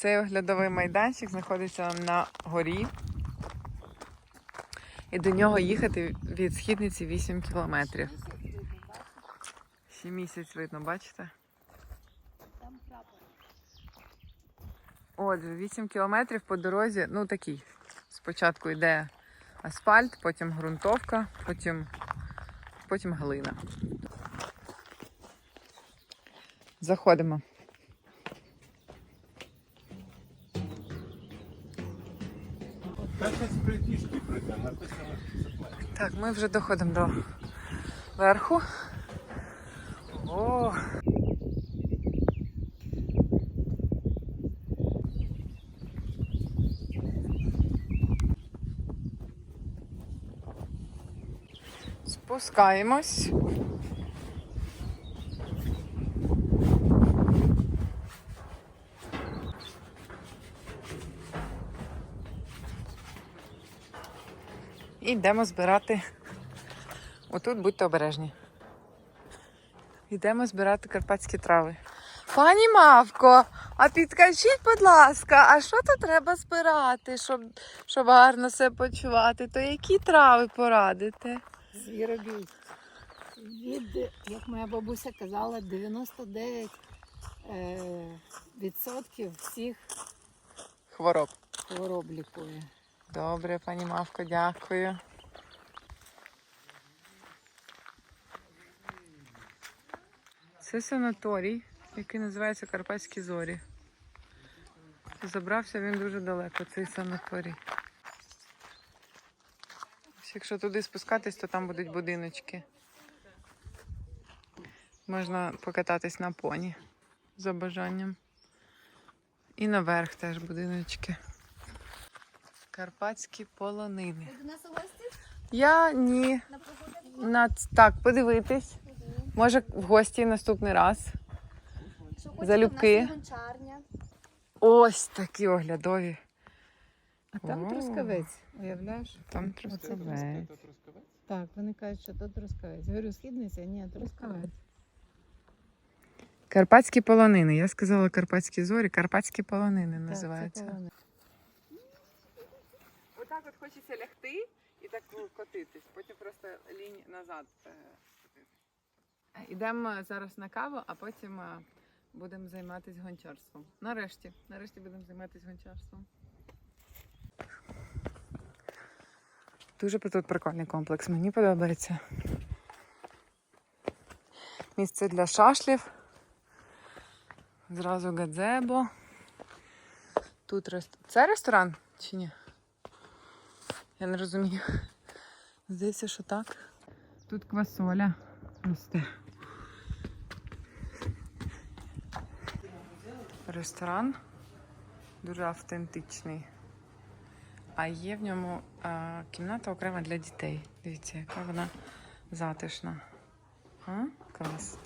Цей оглядовий майданчик знаходиться на горі. І до нього їхати від східниці 8 кілометрів. Ще місяць видно, бачите? Отже, 8 кілометрів по дорозі, ну такий. Спочатку йде асфальт, потім ґрунтовка, потім, потім глина. Заходимо. Так, ми вже доходимо до верху. О! Спускаємось. І йдемо збирати. Отут будьте обережні. Йдемо збирати карпатські трави. Пані Мавко, а підкажіть, будь ласка, а що тут треба збирати, щоб, щоб гарно себе почувати? То які трави порадите? Звіробій. Від, як моя бабуся казала, 99 е, відсотків всіх Хвороб. хвороб лікує. Добре, пані Мавко, дякую. Це санаторій, який називається Карпатські зорі. Забрався він дуже далеко, цей санаторій. Ось Якщо туди спускатись, то там будуть будиночки. Можна покататись на поні за бажанням. І наверх теж будиночки. Карпатські полонини. Ви до нас у гості Я ні. на прогулянку? На так, подивитись. Може, в гості наступний раз. Що хочете, Залюбки. У нас є гончарня. Ось такі оглядові. А там О. трускавець, уявляєш? Там трускавець. Так, вони кажуть, що то трускавець. Говорю, східниця, ні, трускавець. Карпатські полонини. Я сказала карпатські зорі, карпатські полонини Так, це називаються. Отак от хочеться лягти і так котитись, потім просто лінь назад. Йдемо зараз на каву, а потім е, будемо займатися гончарством. Нарешті. Нарешті будемо займатися гончарством. Дуже тут прикольний комплекс, мені подобається. Місце для шашлів. Зразу газебо. Тут рест... Це ресторан чи ні? Я не розумію. Здається, що так. Тут квасоля росте. Ресторан дуже автентичний. А є в ньому а, кімната окрема для дітей. Дивіться, яка вона затишна. А? Клас.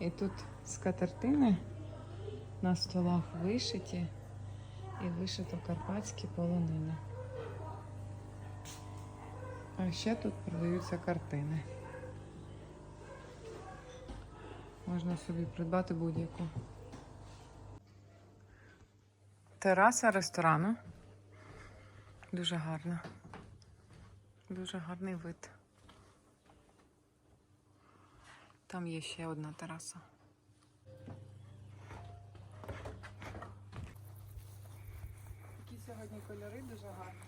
І тут скатертини на столах вишиті і вишито карпатські полонини. А ще тут продаються картини. Можна собі придбати будь-яку. Тераса ресторану. Дуже гарна. Дуже гарний вид. Там є ще одна тераса. Такі сьогодні кольори дуже гарні.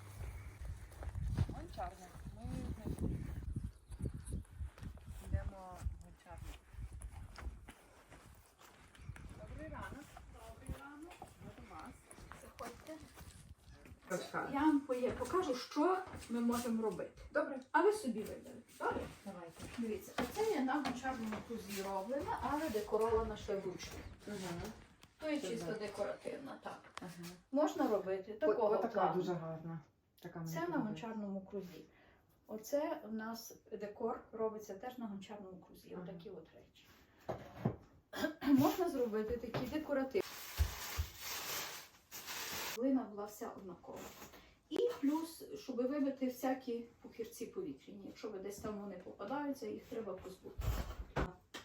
Гончарник. Ми знайшли. Йдемо в гончарник. Добрий ранок. Добрий ранок. Ми до вас. Заходьте. Я вам покажу, що ми можемо робити. Добре. А ви собі виберете. Добре? Давайте. Дивіться, оце є на гончарному кузі роблена, але декорована ще вручну. То є чисто декоративна, так. Ага. Можна робити такого Ось така плану. дуже гарна. Така Це на гончарному крузі. Оце у нас декор робиться теж на гончарному крузі. Ага. Отакі от речі. Можна зробити такі декоративні. Глина була вся однакова. І плюс, щоб вибити всякі пухірці повітряні. Якщо ви десь там вони попадаються, їх треба позбути.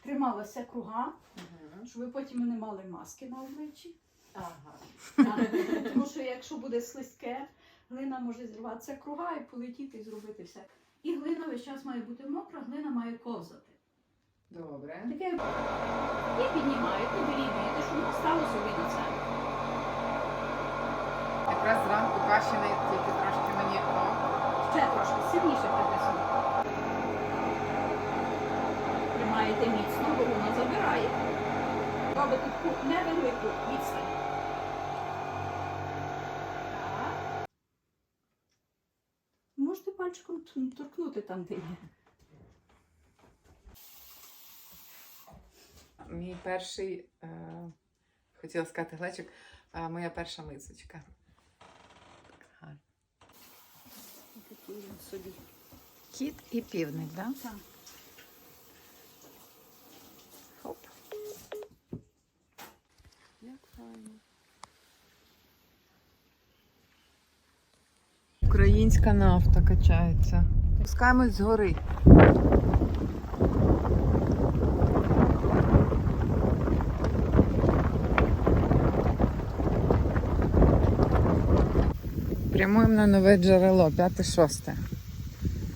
Трималася круга, щоб ви потім не мали маски на обличчі. Ага. Тому що якщо буде слизьке, глина може зірватися круга і полетіти і зробити все. І глина весь час має бути мокра, глина має ковзати. Добре. Таке і піднімаєте, вирівнюєте, щоб воно стало собі до центру. Якраз зранку каші тільки трошки мені. О, Ще трошки сильніше притиснути. Тримаєте міцно, бо воно забирає. Робите таку невелику відстань. Можете пальчиком торкнути там, де є. Мій перший, е, хотіла сказати глечик, а моя перша мисочка. Так гарно. Такий він собі. Кіт і півник, да? Так. Хоп. Як файно. Українська нафта качається. Пускаємось з гори. Прямуємо на нове джерело, п'яте-шосте.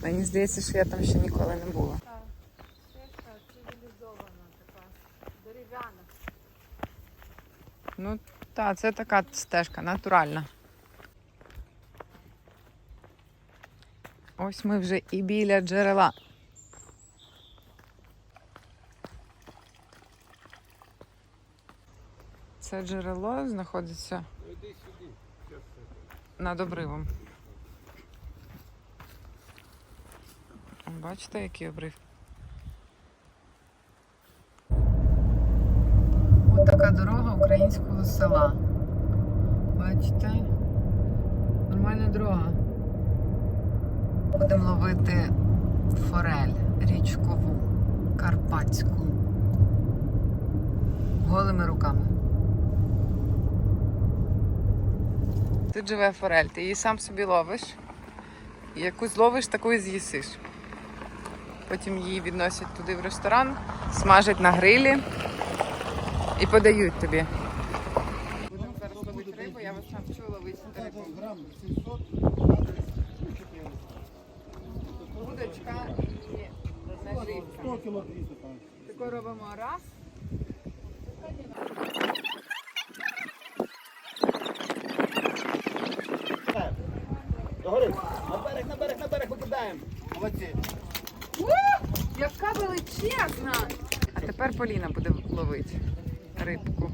Мені здається, що я там ще ніколи не була. цивілізована така, дерев'яна. Ну, так, це така стежка, натуральна. Ось ми вже і біля джерела. Це джерело знаходиться над обривом. Бачите, який обрив? Ось така дорога українського села. Бачите? Нормальна дорога. Будемо ловити форель річкову, карпатську. Голими руками. Тут живе форель, ти її сам собі ловиш. І яку зловиш, таку і з'їсиш. Потім її відносять туди в ресторан, смажать на грилі і подають тобі. Будемо зараз ловити рибу, я вас навчу ловити рибу. Грам 700, Удочка і наживка. 100 кіло 200 там. Тако робимо раз. Догори. На берег, на берег, на берег викидаємо. Молодці. Яка величезна! А тепер Поліна буде ловити рибку.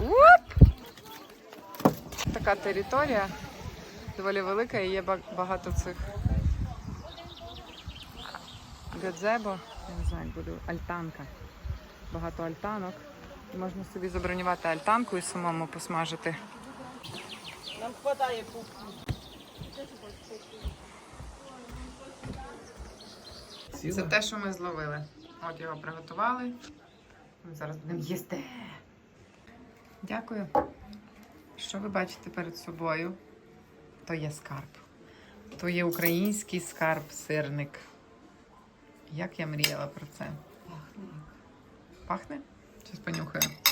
Уп! Така територія доволі велика і є багато цих газебо, я не знаю, як буде альтанка. Багато альтанок. Можна собі забронювати альтанку і самому посмажити. Нам хватає пуп. Це те, що ми зловили. От його приготували. Ми зараз будемо їсти. Дякую. Що ви бачите перед собою? То є скарб. То є український скарб, сирник. Як я мріяла про це. Пахне. Пахне? Щось понюхаю.